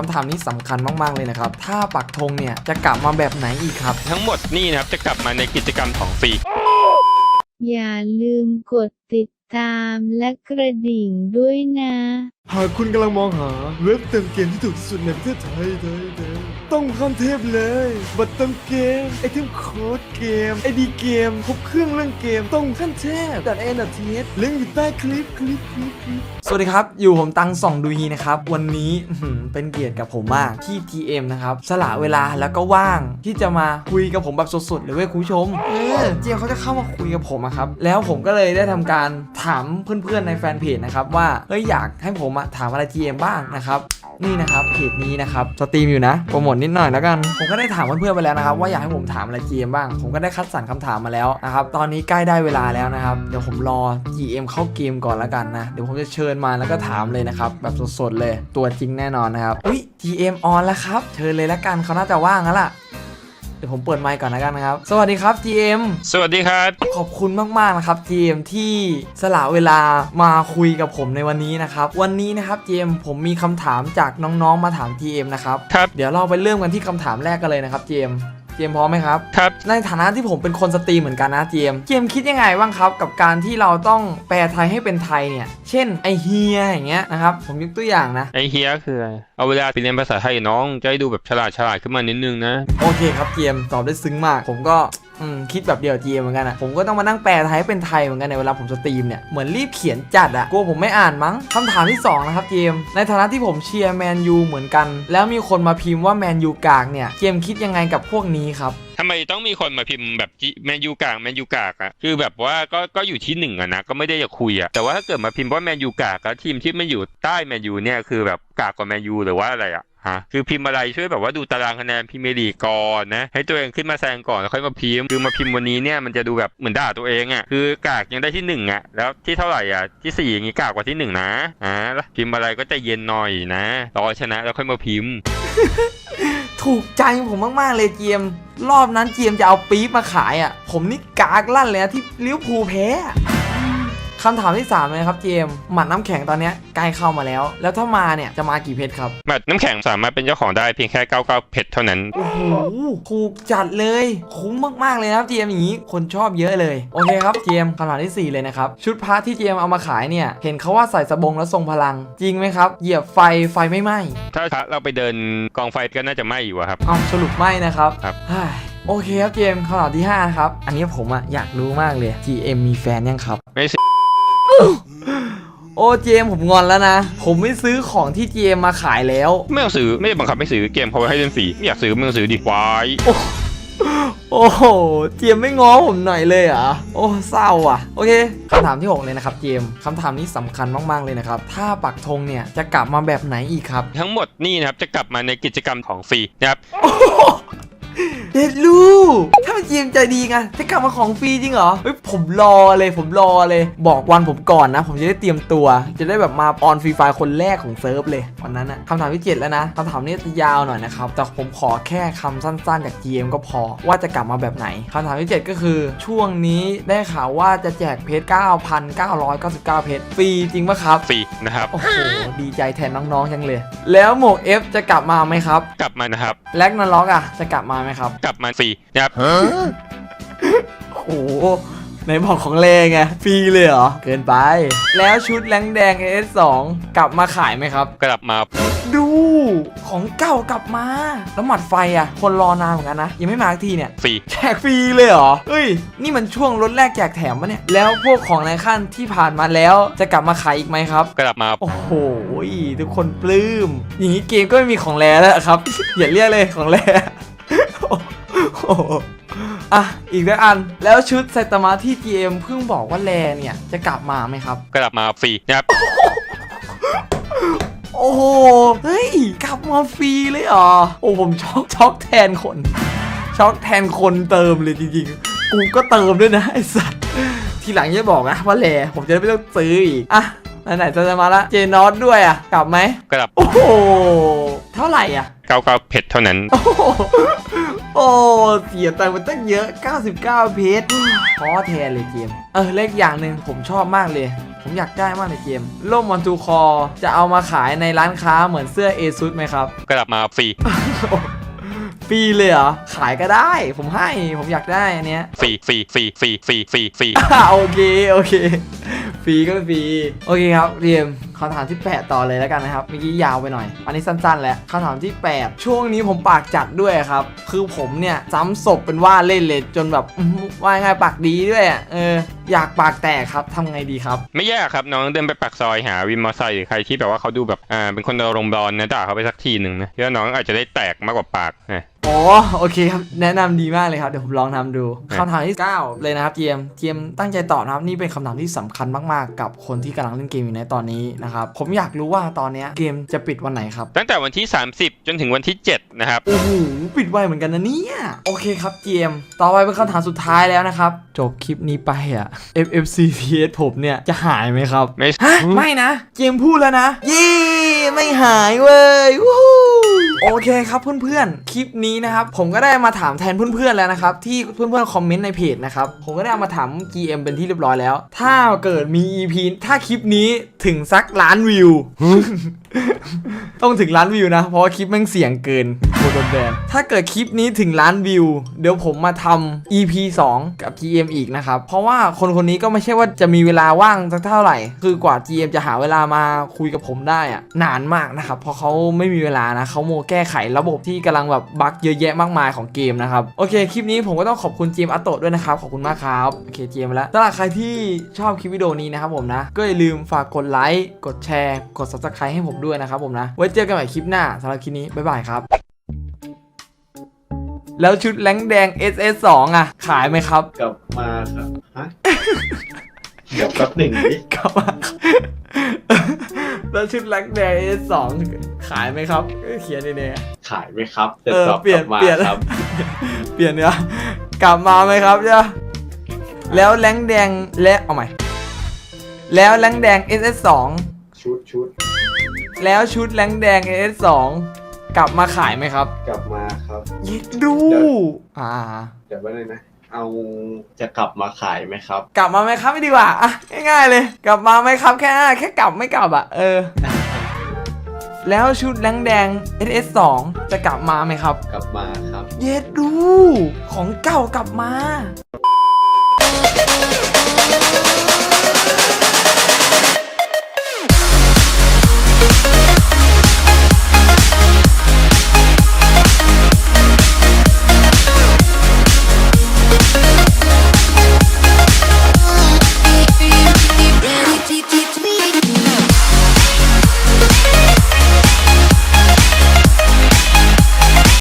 คำถามนี้สำคัญมาก ๆ เลยนะครับ ถ้าปักธงเนี่ย จะกลับมาแบบไหนอีกครับ ทั้งหมดนี่นะครับ จะกลับมาในกิจกรรมของฟรี อย่าลืมกดติดตามและกระดิ่งด้วยนะ หากคุณกำลังมองหาเว็บเติมเกมที่ถูกที่สุดในประเทศไทยไทยไทย ต้องข้ามเทพเลยบัตรเติมเกมไอเทมโค้ดเกมไอดีเกมครบเครื่องเรื่องเกมต้องขั้นเทพดัดเอ็นดัดเทสลิงก์อยู่ใต้คลิปคลิปคลิปคลิปสวัสดีครับ อยู่ผมตังส่องดูฮีนะครับ วันนี้เป็นเกียรติกับผมมากที่ TM นะครับ สละเวลาแล้วก็ว่างที่จะมาคุยกับผมแบบสดๆเลยเว้ยคุณผู้ชม เออเจียเขาจะเข้ามาคุยกับผมอะครับ แล้วผมก็เลยได้ทำการถามเพื่อนๆในแฟนเพจนะครับว่าเอ้ยอยากให้ผมถามอะไร TM บ้างนะครับ นี่นะครับเพจนี้นะครับสตรีมอยู่นะโปรโมทนิดหน่อยแล้วกัน ผมก็ได้ถามเพื่อนๆไปแล้วนะครับว่าอยากให้ผมถามอะไร GM บ้าง ผมก็ได้คัดสรรคำถามมาแล้วนะครับตอนนี้ใกล้ได้เวลาแล้วนะครับเดี๋ยวผมรอ GM เข้าเกมก่อนแล้วกันนะเดี๋ยวผมจะเชิญมาแล้วก็ถามเลยนะครับแบบสดๆเลยตัวจริงแน่นอนนะครับอุ้ย GM ออนแล้วครับเชิญเลยแล้วกันเขาน่าจะว่างแล้วล่ะ เดี๋ยวผมเปิดไมค์ก่อนแล้วกันนะครับ สวัสดีครับ GM สวัสดีครับ ขอบคุณมากๆนะครับเจมที่สละเวลามาคุยกับผมในวันนี้นะครับ วันนี้นะครับเจมผมมีคำถามจากน้องๆมาถาม GM นะครับ ครับ เดี๋ยวเราไปเริ่มกันที่คำถามแรกกันเลยนะครับเจม เจมพร้อมไหมครับ ครับ ในฐานะที่ผมเป็นคนสตรีมเหมือนกันนะเจมเจมคิดยังไงบ้างครับ กับการที่เราต้องแปลไทยให้เป็นไทยเนี่ย เช่นไอเฮียอย่างเงี้ยนะครับ ผมยกตัวอย่างนะ ไอเฮียคืออะไรเอาเวลาไปเรียนภาษาไทยน้องจะได้ดูแบบฉลาดฉลาดขึ้นมานิดนึงนะ โอเคครับเจมตอบได้ซึ้งมาก ผมก็ อืมคิดแบบเดียวเจมเหมือนกันอะผมก็ต้องมานั่งแปลไทยให้เป็นไทยเหมือนกันในเวลาผมสตรีมเนี่ยเหมือนรีบเขียนจัดอะกลัวผมไม่อ่านมั้งคำถามที่สองนะครับเจมในฐานะที่ผมเชียร์แมนยูเหมือนกัน แล้วมีคนมาพิมพ์ว่าแมนยูกากเนี่ยเจมคิดยังไงกับพวกนี้ครับทำไมต้องมีคนมาพิมพ์แบบแมนยูกากแมนยูกากอะคือแบบว่าก็ก็อยู่ที่หนึ่งอะนะก็ไม่ได้อยากคุยอะแต่ว่าถ้าเกิดมาพิมพ์ว่าแมนยูกากแล้วทีมที่ไม่อยู่ใต้แมนยูเนี่ยคือแบบกากกว่าแมนยูหรือว่าอะไรอะ ฮะคือพิมพ์อะไรช่วยแบบว่าดูตารางคะแนนพรีเมียร์ลีก่อนนะ ให้ตัวเองขึ้นมาแซงก่อนแล้วค่อยมาพิมพ์คือมาพิมพ์วันนี้เนี่ยมันจะดูแบบเหมือนด่าตัวเองอะคือกากยังได้ที่หนึ่งอะแล้วที่เท่าไหร่อะที่สี่อย่างงี้กากกว่าที่หนึ่งนะอ่าพิมพ์อะไรก็ใจเย็นหน่อยนะรอชนะแล้วค่อยมาพิมพ์ ถูกใจผมมากๆเลยเจียม รอบนั้นเจียมจะเอาปี๊บมาขายอะ ผมนี่กากลั่นเลยนะที่ลิ้วภูแพ้ คำถามที่3เลยครับเจมหมัดน้ำแข็งตอนเนี้ยใกล้เข้ามาแล้ว แล้วถ้ามาเนี่ยจะมากี่เพชรครับแบบน้ำแข็งสามารถเป็นเจ้าของได้เพียงแค่99เพชรเท่านั้นโอ้โหถูกจัดเลยคุ้มมากๆเลยนะครับเจมอย่างนี้คนชอบเยอะเลยโอเคครับเจมคำถามทีสี่ 4 เลยนะครับชุดพระที่เจมเอามาขายเนี่ยเห็นเขาว่าใส่สบงแล้วทรงพลัง จริงไหมครับเหยียบไฟไฟไม่ไหม้ถ้าเราไปเดินกองไฟก็น่าจะไหม้อยู่อะครับเอาสรุปไม่นะครับครับเฮ้ยโอเคครับเจมคำถามที่5นะครับอันนี้ผมอะอยากรู้มากเลย GM มีแฟนยังครับไม่สิ โอ้เจมผมงอนแล้วนะ ผมไม่ซื้อของที่ GM มาขายแล้ว ไม่ต้องซื้อไม่ได้บังคับไม่ซื้อเกมเขาไว้ให้เล่นฟรีไม่อยากซื้อไม่ต้องซื้อดิวายโอ้โห เจมไม่ง้อผมหน่อยเลยเหรอ โอ้เศร้าอะ โอเคคำถามที่ 6 เลยนะครับเจมคำถามนี้สำคัญมาก ๆ เลยนะครับ ถ้าปักธงเนี่ยจะกลับมาแบบไหนอีกครับ ทั้งหมดนี่นะครับจะกลับมาในกิจกรรมของฟรีนะครับ เด็ดลูกถ้าเจมใจดีไงจะกลับมาของฟรีจริงเหรอเฮ้ยผมรอเลยผมรอเลย บอกวันผมก่อนนะ ผมจะได้เตรียมตัว จะได้แบบมาออนฟรีไฟคนแรกของเซิร์ฟเลยวันนั้นนะคำถามที่7แล้วนะคำถามนี้จะยาวหน่อยนะครับ แต่ผมขอแค่คำสั้นๆ จาก GM ก็พอว่าจะกลับมาแบบไหนคำถามที่ 7 ก็คือช่วงนี้ได้ข่าวว่าจะแจกเพชร 9,999 เพชรฟรีจริงปะครับฟรีนะครับโอ้โหดีใจแทนน้องๆจังเลย แล้วหมวก F จะกลับมาไหมครับ กลับมานะครับแล็กนาล็อกอะจะกลับมาไหมครับ กลับมาฟรีนะครับโอ้โหในบอกของเลไงฟรีเลยเหรอ เกินไป แล้วชุดแรงแดง S2 กลับมาขายไหมครับ กลับมาดูของเก่ากลับมา แล้วหมัดไฟอะ คนรอนานเหมือนกันนะ ยังไม่มาสักทีเนี่ยฟรีแจกฟรีเลยเหรอเฮ้ย นี่มันช่วงลดแรกแจกแถมปะเนี่ย แล้วพวกของในขั้นที่ผ่านมาแล้วจะกลับมาขายอีกไหมครับ กลับมาโอ้โหทุกคนปลื้มอย่างนี้เกมก็ไม่มีของแรแล้วครับ อย่าเรียกเลยของแรโอ้ โหอะอีกด้วยอันแล้วชุดไซตามะที่ GM เพิ่งบอกว่าแรเนี่ย จะกลับมาไหมครับ กลับมาฟรีนะครับ โอ้โหเฮ้ย กลับมาฟรีเลยเหรอ โอ้ผมช็อกช็อกแทนคน ช็อกแทนคนเติมเลยจริงๆ กูก็เติมด้วยนะ ไอ้สัตว์ทีหลังจะบอกนะว่าแลผมจะได้ไม่ต้องซื้ออีก อะไหนๆจะมาละเจนอสด้วยอะ กลับไหมกลับ โอ้โห เท่าไหร่อะ99เพชรเท่านั้น โอ้โห โอ้เสียตังค์มันตั้งเยอะ 99 เพชรท้อแทนเลยเกม เออเลขอย่างหนึ่งผมชอบมากเลยผมผมอยากได้มากในเกมร่มวันทูคอจะเอามาขายในร้านค้าเหมือนเสื้อเอซุดไหมครับกลับมาฟรีฟรีเลยเหรอ ขายก็ได้ ผมให้ ผมอยากได้อันเนี้ยฟรีฟรีฟรีฟรีฟรีฟรีฟรีอะโอเค โอเค ฟรีก็ฟรีโอเคครับเรียมคำถามที่ 8 ต่อเลยแล้วกันนะครับเมื่อกี้ยาวไปหน่อย อันนี้สั้นๆ แล้วคำถามที่ 8 ช่วงนี้ผมปากจัดด้วยครับ คือผมเนี่ยซ้ำศพเป็นว่าเล่นเลยจนแบบอื้อหือว่าไงปากดีด้วยเอออยากปากแตกครับทำไงดีครับ ไม่ยากครับน้องเดินไปปากซอยหาวินมอเตอร์ไซค์หรือใครที่แบบว่าเขาดูแบบอ่าเป็นคนอารมณ์ร้อนนะด่าเขาไปสักทีหนึ่งนะเพื่อน้องอาจจะได้แตกมากกว่าปากนะ โอเคครับ แนะนำดีมากเลยครับ เดี๋ยวผมลองทำดูคำถามที่ 9 เลยนะครับเจียมเจียมตั้งใจตอบนะครับ นี่เป็นคำถามที่สำคัญมากๆ กับคนที่กำลังเล่นเกมอยู่ในตอนนี้นะครับ ผมอยากรู้ว่าตอนเนี้ยเกมจะปิดวันไหนครับ ตั้งแต่วันที่ 30 จนถึงวันที่ 7 นะครับ โอ้โหปิดไวเหมือนกันนะเนี่ยโอเคครับเจมส์ต่อไปเป็นคำถามสุดท้ายแล้วนะครับ จบคลิปนี้ไปอะ FFCTS ผมเนี่ยจะหายไหมครับ ไม่ ฮะไม่นะ เจมส์พูดแล้วนะ เย้ไม่หายเว้ยวู้ฮู้ โอเคครับเพื่อนๆ คลิปนี้นะครับ ผมก็ได้มาถามแทนเพื่อนๆแล้วนะครับ ที่เพื่อนๆคอมเมนต์ในเพจนะครับ ผมก็ได้เอามาถาม GM เป็นที่เรียบร้อยแล้ว ถ้าเกิดมี EP ถ้าคลิปนี้ถึงสักล้านวิวต้องถึงล้านวิวนะ เพราะว่าคลิปแม่งเสียงเกินโคตรแบนถ้าเกิดคลิปนี้ถึงล้านวิว เดี๋ยวผมมาทำ EP 2 กับ GM อีกนะครับ เพราะว่าคนคนนี้ก็ไม่ใช่ว่าจะมีเวลาว่างสักเท่าไหร่ คือกว่า GM จะหาเวลามาคุยกับผมได้อะนานมากนะครับ เพราะเขาไม่มีเวลานะเขาโมแก้ไขระบบที่กำลังแบบบั๊กเยอะแยะมากมายของเกมนะครับ โอเค คลิปนี้ผมก็ต้องขอบคุณเจมอัตโตะด้วยนะครับ ขอบคุณมากครับ โอเคเจมแล้วสำหรับใครที่ชอบคลิปวิดีโอนี้นะครับผมนะ ก็อย่าลืมฝากกดไลค์ กดแชร์ กด subscribe ให้ผมด้วยนะครับผมนะ ไว้เจอกันใหม่คลิปหน้าสำหรับคลิปนี้ บ๊ายบายครับ แล้วชุดแรงค์แดง SS2 อะ ขายไหมครับ กลับมาครับ ฮะ เดี๋ยวแป๊บหนึ่งดิกลับมา แล้วชุดแรงค์แดง SS2 ขายไหมครับเอ้ยเขียนในๆขายไหมครับจะเออตอบเปลี่ยนกลับมาเปลี่ยน ครับ เปลี่ยนเนื้อกลับมาไหมครับจ้ะแล้วแรงค์แดงและเอาใหม่ แล้วแรงค์แดง SS2 ชุดชุด แล้วชุดแรงค์แดง SS2 กลับมาขายไหมครับกลับมาครับ ยิดดูเดี๋ยวอ่า เดี๋ยวไว้เลยนะ เอาจะกลับมาขายไหมครับ กลับมาไหมครับไม่ดีกว่าอะง่ายๆเลย กลับมาไหมครับแค่แค่กลับไม่กลับอะเออ แล้วชุดแรงค์แดง SS2 จะกลับมาไหมครับ กลับมาครับ เย็ดดู ของเก่ากลับมา